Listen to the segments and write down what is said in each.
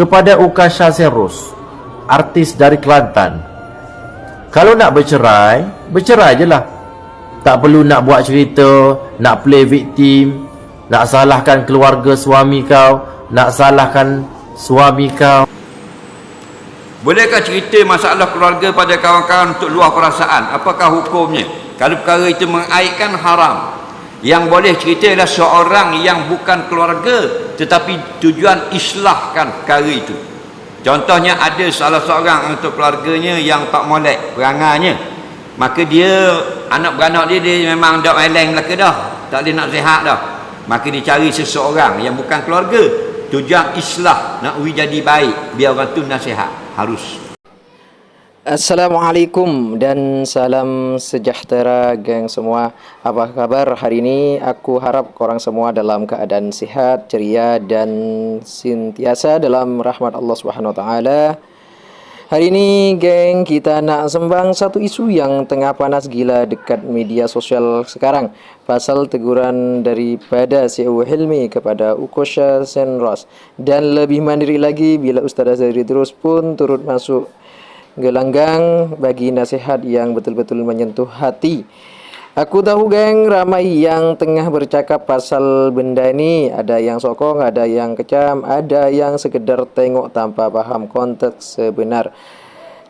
kepada Ukasha Serus, artis dari Kelantan. Kalau nak bercerai, bercerai je lah. Tak perlu nak buat cerita, nak play victim, nak salahkan keluarga suami kau, nak salahkan suami kau. Bolehkah cerita masalah keluarga pada kawan-kawan untuk luar perasaan? Apakah hukumnya? Kalau perkara itu mengaitkan haram. Yang boleh cerita adalah seorang yang bukan keluarga tetapi tujuan islahkan perkara itu. Contohnya ada salah seorang untuk keluarganya yang tak molek perangainya. Maka dia anak beranak dia dia memang dak meleng belaka dah. Tak boleh nak sihat dah. Maka dia cari seseorang yang bukan keluarga. Tujuan islah nak jadi baik biar orang tu nasihat harus Assalamualaikum dan salam sejahtera geng semua. Apa khabar hari ini? Aku harap korang semua dalam keadaan sihat, ceria dan sentiasa dalam rahmat Allah Taala. Hari ini geng kita nak sembang satu isu yang tengah panas gila dekat media sosial sekarang. Pasal teguran daripada CEO Hilmi kepada Ukosha Senros. Dan lebih mandiri lagi bila Ustaz Azhari terus pun turut masuk gelanggang bagi nasihat yang betul-betul menyentuh hati. Aku tahu geng ramai yang tengah bercakap pasal benda ini Ada yang sokong, ada yang kecam, ada yang sekedar tengok tanpa faham konteks sebenar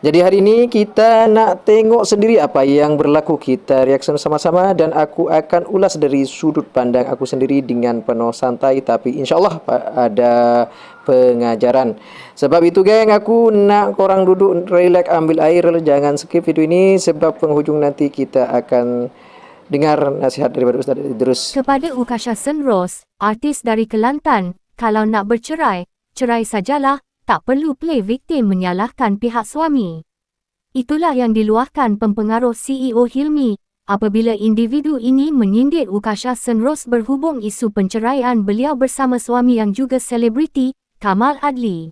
Jadi hari ini kita nak tengok sendiri apa yang berlaku. Kita reaksi sama-sama dan aku akan ulas dari sudut pandang aku sendiri dengan penuh santai. Tapi insyaAllah ada pengajaran. Sebab itu geng aku nak korang duduk relax ambil air. Jangan skip video ini sebab penghujung nanti kita akan dengar nasihat daripada Ustaz Idrus. Kepada Ukasha Senros, artis dari Kelantan, kalau nak bercerai, cerai sajalah, tak perlu play victim menyalahkan pihak suami. Itulah yang diluahkan pempengaruh CEO Hilmi apabila individu ini menyindir Ukasha Senros berhubung isu penceraian beliau bersama suami yang juga selebriti, Kamal Adli.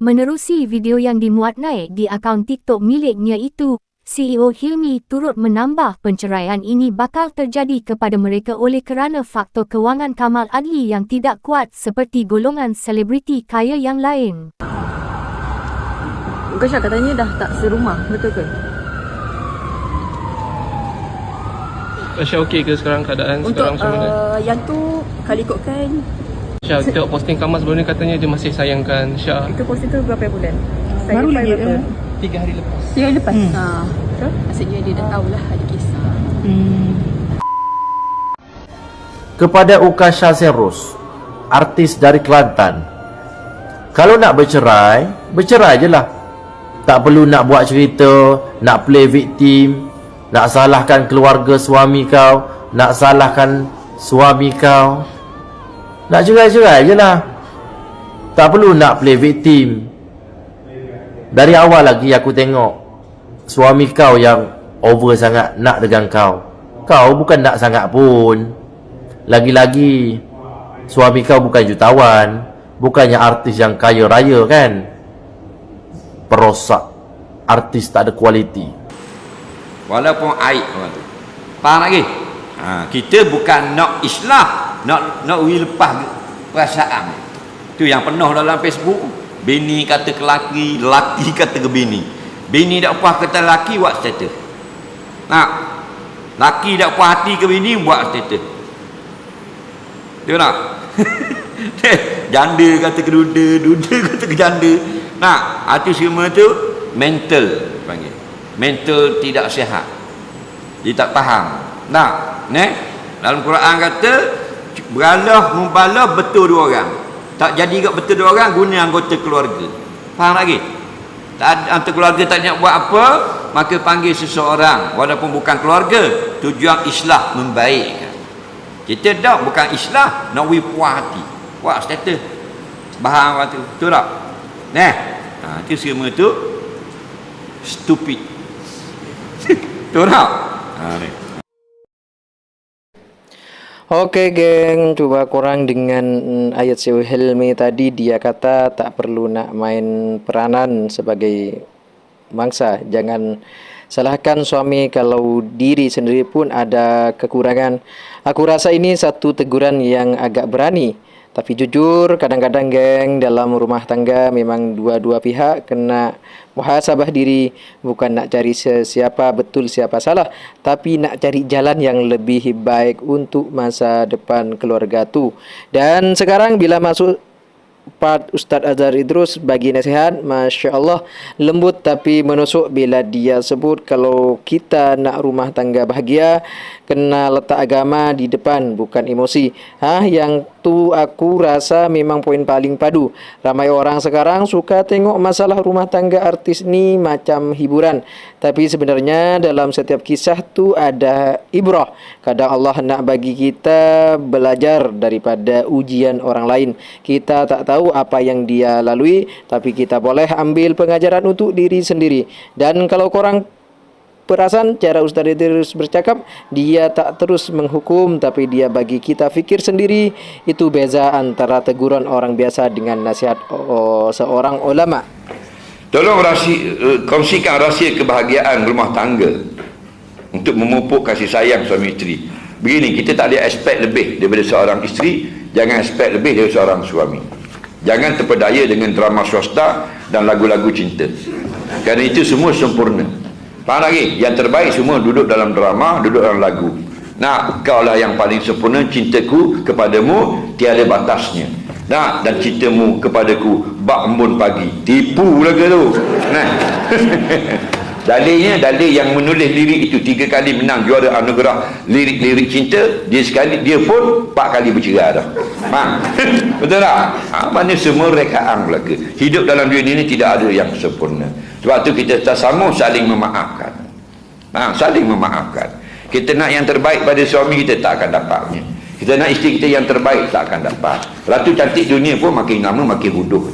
Menerusi video yang dimuat naik di akaun TikTok miliknya itu, CEO Hilmi turut menambah penceraian ini bakal terjadi kepada mereka oleh kerana faktor kewangan Kamal Adli yang tidak kuat seperti golongan selebriti kaya yang lain. Kasha katanya dah tak serumah, betul ke? Aisyah okey ke sekarang keadaan Untuk sekarang macam mana? uh, yang tu kalau ikutkan Syah tengok posting Kamal sebelum ni katanya dia masih sayangkan Syah itu posting tu berapa bulan? Saya Baru lagi, berapa? eh. Tiga hari lepas Tiga hari lepas. Hmm. Ha, betul? Maksudnya dia dah tahulah ada kisah. Hmm. kepada Ukasha Serus, artis dari Kelantan. Kalau nak bercerai, bercerai je lah. Tak perlu nak buat cerita, nak play victim, nak salahkan keluarga suami kau, nak salahkan suami kau. Nak cerai-cerai je lah. Tak perlu nak play victim. Dari awal lagi aku tengok suami kau yang over sangat nak dengan kau. Kau bukan nak sangat pun. Lagi-lagi suami kau bukan jutawan, bukannya artis yang kaya raya kan? Perosak. Artis tak ada kualiti. walaupun aib orang tu faham lagi ha, kita bukan nak islah nak nak lepas perasaan tu yang penuh dalam Facebook bini kata ke laki laki kata ke bini. Bini tak puas kata laki buat status. Nak laki tak puas hati ke bini buat status. Dia nak janda kata ke duda duda kata ke janda. Nak hati semua tu mental panggil. Mental tidak sihat. Dia tak faham. Nak ne dalam Quran kata beralah membalah betul dua orang tak jadi kat betul dua orang guna anggota keluarga. Faham lagi? Tak anggota keluarga tak nak buat apa maka panggil seseorang. Walaupun bukan keluarga tujuan islah membaikkan. Kita dah bukan islah nak wi puas hati. Buat status. Bahang waktu betul tak? Nah, ha, itu semua tu stupid. Betul tak? Ha, ni. Okey geng, cuba korang dengan ayat Syekh Hilmi tadi dia kata tak perlu nak main peranan sebagai mangsa. Jangan salahkan suami kalau diri sendiri pun ada kekurangan. Aku rasa ini satu teguran yang agak berani. Tapi jujur kadang-kadang geng dalam rumah tangga memang dua-dua pihak kena muhasabah diri bukan nak cari siapa betul siapa salah tapi nak cari jalan yang lebih baik untuk masa depan keluarga tu. Dan sekarang bila masuk part Ustaz Azhar Idrus bagi nasihat Masya Allah lembut tapi menusuk bila dia sebut kalau kita nak rumah tangga bahagia kena letak agama di depan bukan emosi. Ha yang tu aku rasa memang poin paling padu. Ramai orang sekarang suka tengok masalah rumah tangga artis ni macam hiburan. Tapi sebenarnya dalam setiap kisah tu ada ibrah. Kadang Allah nak bagi kita belajar daripada ujian orang lain. Kita tak tahu apa yang dia lalui tapi kita boleh ambil pengajaran untuk diri sendiri dan kalau korang perasan cara Ustaz Idris bercakap dia tak terus menghukum tapi dia bagi kita fikir sendiri itu beza antara teguran orang biasa dengan nasihat oh, seorang ulama Tolong rahsia, eh, kongsikan rahsia kebahagiaan rumah tangga untuk memupuk kasih sayang suami isteri. Begini, kita tak ada aspek lebih daripada seorang isteri, jangan aspek lebih daripada seorang suami. Jangan terpedaya dengan drama swasta dan lagu-lagu cinta. Kerana itu semua sempurna. Faham lagi? Yang terbaik semua duduk dalam drama, duduk dalam lagu. Nah, kau lah yang paling sempurna cintaku kepadamu tiada batasnya. Nah, dan cintamu kepadaku bak embun pagi. Tipu ke tu. Nah. Dalilnya dalil yang menulis lirik itu tiga kali menang juara anugerah lirik-lirik cinta dia sekali dia pun empat kali bercerai dah. Faham? Betul tak? Ha, mana semua rekaan belaka. Hidup dalam dunia ini tidak ada yang sempurna. Sebab tu kita sama saling memaafkan. Ha, saling memaafkan. Kita nak yang terbaik pada suami kita tak akan dapatnya. Kita nak isteri kita yang terbaik tak akan dapat. Ratu cantik dunia pun makin lama makin huduh.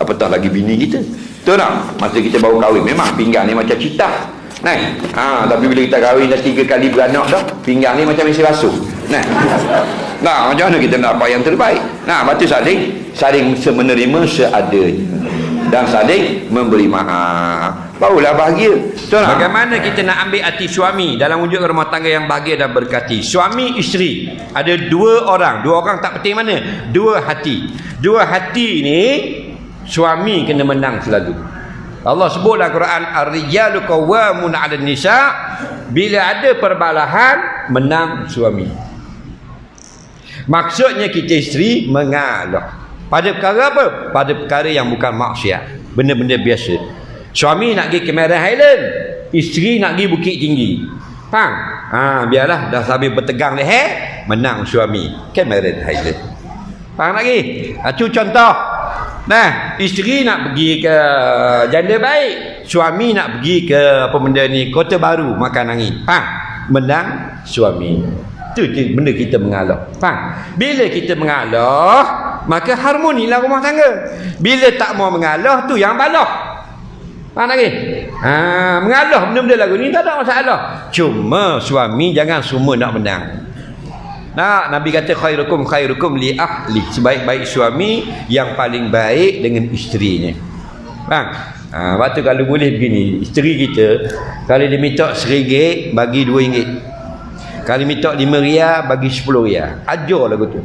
Apatah lagi bini kita. Betul tak? Masa kita baru kahwin memang pinggang ni macam citah. Nah, ha, tapi bila kita kahwin dah tiga kali beranak dah, pinggang ni macam mesin basuh. Nah. Nah, macam mana kita nak apa yang terbaik? Nah, batu saling saling menerima seadanya dan saling memberi maaf. Barulah bahagia. Betul tak? Bagaimana kita nak ambil hati suami dalam wujud rumah tangga yang bahagia dan berkati? Suami isteri ada dua orang, dua orang tak penting mana? Dua hati. Dua hati ni suami kena menang selalu. Allah sebut dalam Quran ar-rijalu qawwamun 'alan nisa bila ada perbalahan menang suami. Maksudnya kita isteri mengalah pada perkara apa? Pada perkara yang bukan maksiat. Benda-benda biasa. Suami nak pergi Cameron Highland isteri nak pergi Bukit Tinggi. Faham? Ha biarlah dah sambil bertegang leher menang suami Cameron Highland faham lagi ha, tu contoh Nah, isteri nak pergi ke janda baik, suami nak pergi ke apa benda ni, kota baru makan angin. Faham? Menang suami. Itu benda kita mengalah. Faham? Bila kita mengalah, maka harmonilah rumah tangga. Bila tak mau mengalah, tu yang balah. Faham lagi? Ha, mengalah benda-benda lagu ni tak ada masalah. Cuma suami jangan semua nak menang. Nah, Nabi kata khairukum khairukum li ahli. Sebaik-baik suami yang paling baik dengan isterinya. Bang. Ha, waktu kalau boleh begini, isteri kita kalau dia minta RM1 bagi RM2. Kalau minta RM5 bagi RM10. Ajar lagu tu.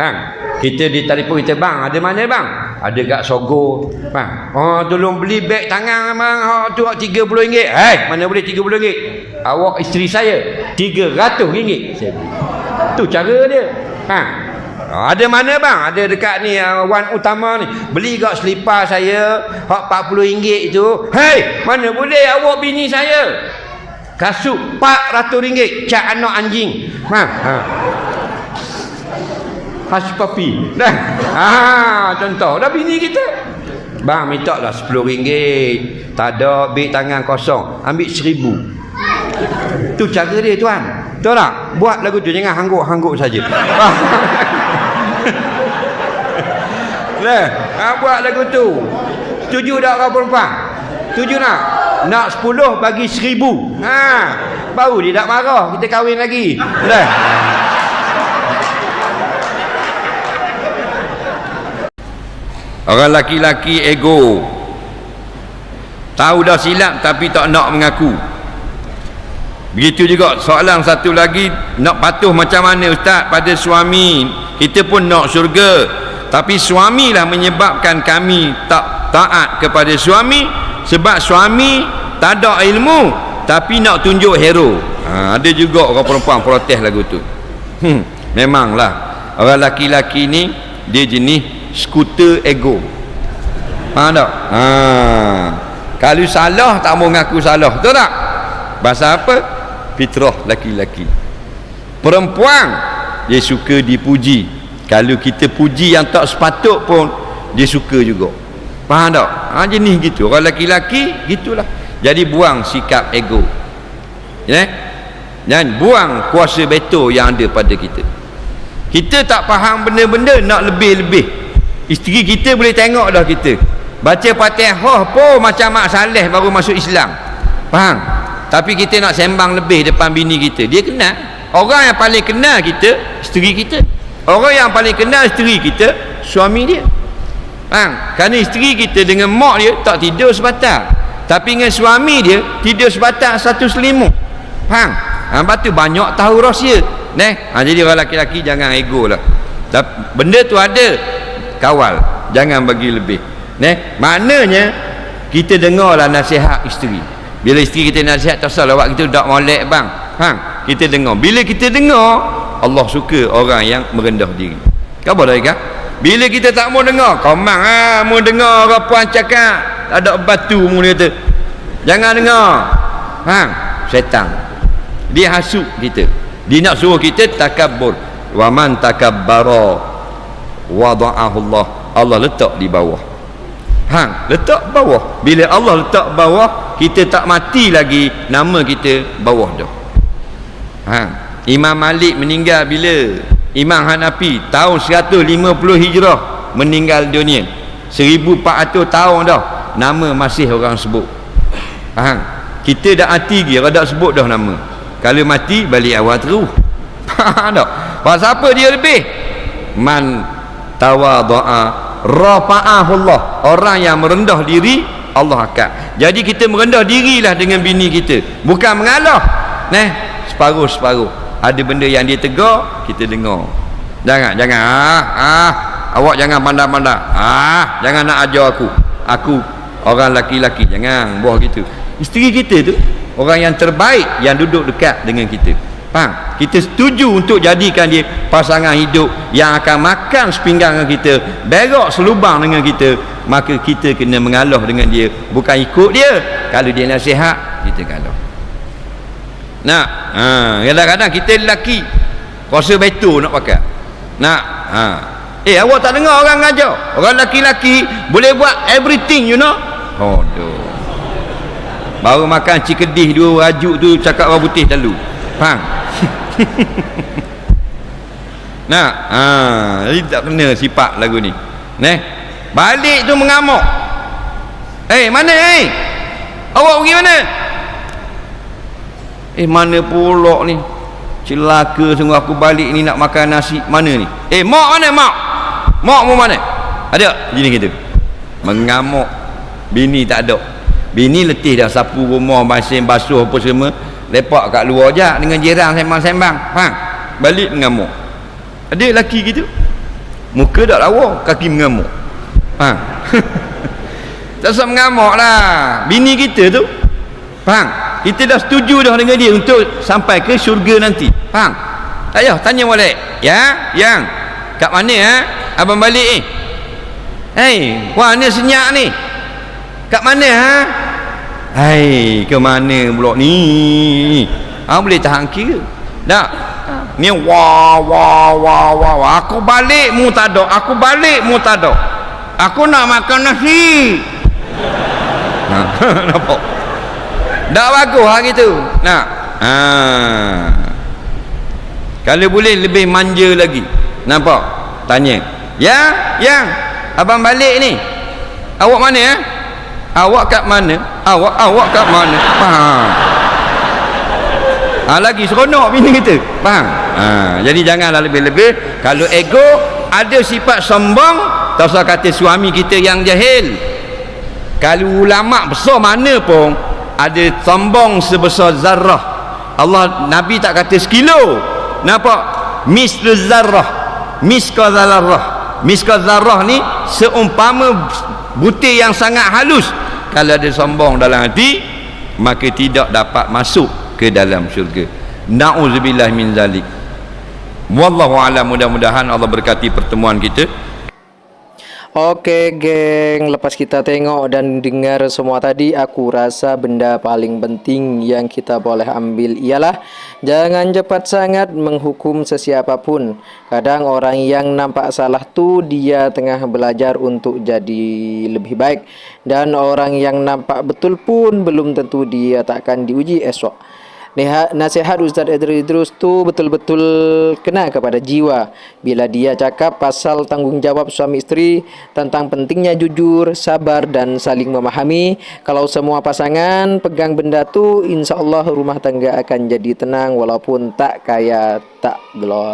Bang, kita di telefon kita bang, ada mana bang? Ada kat Sogo. Bang, oh tolong beli beg tangan bang. Oh tu RM30. Hei, mana boleh RM30? Awak isteri saya RM300. Saya beli. Tu cara dia. Ha. Ada mana bang? Ada dekat ni uh, wan utama ni. Beli gak selipar saya hak RM40 itu. Hei, mana boleh awak bini saya? Kasut RM400 cat anak anjing. Ha. ha. Hush puppy. Dah. Ha, contoh. Dah bini kita. Bang minta lah RM10. Tak ada beg tangan kosong. Ambil RM1,000. Tu cara dia tuan. Tahu tak? Buat lagu tu jangan hangguk-hangguk saja. Nah, ha, buat lagu tu. Setuju tak kau perempuan? Setuju tak? Nak 10 bagi 1000. Ha. Baru dia tak marah, kita kahwin lagi. Dah. Orang laki-laki ego. Tahu dah silap tapi tak nak mengaku. begitu juga soalan satu lagi nak patuh macam mana ustaz pada suami? Kita pun nak syurga. Tapi suamilah menyebabkan kami tak taat kepada suami sebab suami tak ada ilmu tapi nak tunjuk hero. Ha, ada juga orang perempuan protes lagu tu. Hmm, memanglah. Orang laki-laki ni dia jenis skuter ego. Faham tak? Ha. kalau salah tak mau ngaku salah. Betul tak? Bahasa apa? Fitrah laki-laki perempuan dia suka dipuji. Kalau kita puji yang tak sepatut pun dia suka juga. Faham tak? Ha, jenis gitu. Orang laki-laki gitulah. Jadi buang sikap ego. Ya? Dan buang kuasa betul yang ada pada kita. Kita tak faham benda-benda nak lebih-lebih isteri kita boleh tengok dah kita. Baca fatihah pun macam Mak Saleh baru masuk Islam. Faham? Tapi kita nak sembang lebih depan bini kita. Dia kenal orang yang paling kenal kita isteri kita. Orang yang paling kenal isteri kita suami dia. Faham? Kerana isteri kita dengan mak dia tak tidur sebatang tapi dengan suami dia tidur sebatang satu selimut. Faham? Ha, lepas tu banyak tahu rahsia. Ha, jadi orang laki-laki jangan ego lah. Benda tu ada, kawal. Jangan bagi lebih. Neh, maknanya kita dengarlah nasihat isteri. Bila isteri kita nasihat tak salah awak kita dak molek bang. Ha, kita dengar. Bila kita dengar, Allah suka orang yang merendah diri. Kau boleh kan? Bila kita tak mau dengar, kau mang ah, mau dengar orang puan cakap, ada batu mu dia kata. Jangan dengar. Ha, setan. Dia hasut kita dia nak suruh kita takabbur wa man takabbara wada'ahu Allah letak di bawah. Hang letak bawah. Bila Allah letak bawah kita tak mati lagi nama kita bawah dah. Hang Imam Malik meninggal bila? Imam Hanafi tahun 150 Hijrah meninggal dunia. 1400 tahun dah nama masih orang sebut. Hang kita dah hati lagi rada sebut dah nama. Kalau mati balik awal terus. Faham tak. Pasal apa dia lebih? Man tawadha'a rafa'ahu Allah orang yang merendah diri Allah akan. Jadi kita merendah dirilah dengan bini kita. Bukan mengalah. Nah separuh-separuh. Ada benda yang dia tegur kita dengar. Jangan jangan. Ah, ah. Awak jangan pandang-pandang. Ah jangan nak ajar aku. Aku orang laki-laki jangan buah gitu isteri kita tu orang yang terbaik yang duduk dekat dengan kita faham? Kita setuju untuk jadikan dia pasangan hidup yang akan makan sepinggang dengan kita berok selubang dengan kita maka kita kena mengalah dengan dia bukan ikut dia. Kalau dia nasihat kita kalah nak? Ha, kadang-kadang kita lelaki rasa betul nak pakai. Nak? Ha. eh awak tak dengar orang ngajar? Orang lelaki-lelaki boleh buat everything you know? Oh doh baru makan cikedih dua rajuk tu cakap orang putih lalu faham nak? Ha, jadi tak kena sifat lagu ni. Neh, balik tu mengamuk. Eh mana eh? Awak pergi mana? Eh mana pulak ni? Celaka sungguh aku balik ni nak makan nasi. Mana ni? Eh mak mana mak? Mak mu mana? Ada gini gitu mengamuk. Bini tak ada. Bini letih dah sapu rumah basin basuh apa semua lepak kat luar je dengan jiran sembang-sembang. Faham balik mengamuk. Ada lelaki gitu. Muka tak lawa kaki mengamuk. Faham tak usah mengamuk lah. Bini kita tu faham kita dah setuju dah dengan dia untuk sampai ke syurga nanti. Faham tak payah tanya balik. Ya yang. Kat mana ha? abang balik ni. Eh? hei wah ni senyap ni. Kat mana ha hai ke mana pula ni? Ha boleh tahan kira. Tak? Ni wah wah wah wah wah. Aku balik mu tak ada. Aku balik mu tak ada. Aku nak makan nasi. Ha nampak? Tak bagus hari tu nak ha kalau boleh lebih manja lagi. Nampak? Tanya. Ya yang abang balik ni. Awak mana ya awak kat mana awak awak kat mana? Faham. Ha, lagi seronok bini kita. Faham? Ha, jadi janganlah lebih-lebih. Kalau ego ada sifat sombong tak usah kata suami kita yang jahil. Kalau ulama besar mana pun ada sombong sebesar zarah Allah Nabi tak kata sekilo. Nampak? Mislu zarrah. Miska zarrah. Miska zarrah ni seumpama butir yang sangat halus kalau ada sombong dalam hati maka tidak dapat masuk ke dalam syurga. Na'udzubillah min zalik. Wallahu alam. Mudah-mudahan Allah berkati pertemuan kita Oke geng, lepas kita tengok dan dengar semua tadi, aku rasa benda paling penting yang kita boleh ambil ialah jangan cepat sangat menghukum sesiapapun. Kadang orang yang nampak salah tu dia tengah belajar untuk jadi lebih baik dan orang yang nampak betul pun belum tentu dia takkan diuji esok. Nasihat Ustaz Idrus tu betul-betul kena kepada jiwa bila dia cakap pasal tanggungjawab suami isteri tentang pentingnya jujur, sabar dan saling memahami. Kalau semua pasangan pegang benda tu, insya Allah rumah tangga akan jadi tenang walaupun tak kaya tak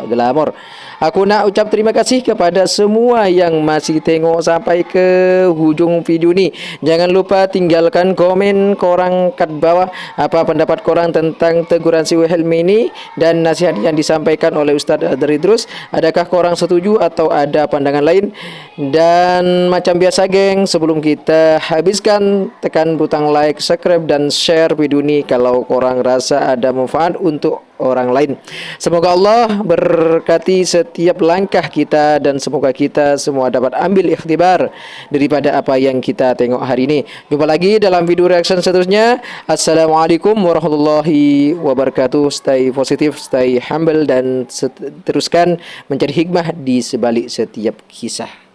glamor. Aku nak ucap terima kasih kepada semua yang masih tengok sampai ke hujung video ni. Jangan lupa tinggalkan komen korang kat bawah apa pendapat korang tentang teguran si Helmi ini dan nasihat yang disampaikan oleh Ustaz Adri Idrus. Adakah korang setuju atau ada pandangan lain? Dan macam biasa geng, sebelum kita habiskan tekan butang like, subscribe dan share video ni kalau korang rasa ada manfaat untuk orang lain. Semoga Allah berkati setiap langkah kita dan semoga kita semua dapat ambil ikhtibar daripada apa yang kita tengok hari ini. Jumpa lagi dalam video reaction seterusnya. Assalamualaikum warahmatullahi wabarakatuh. Stay positif, stay humble dan teruskan mencari hikmah di sebalik setiap kisah.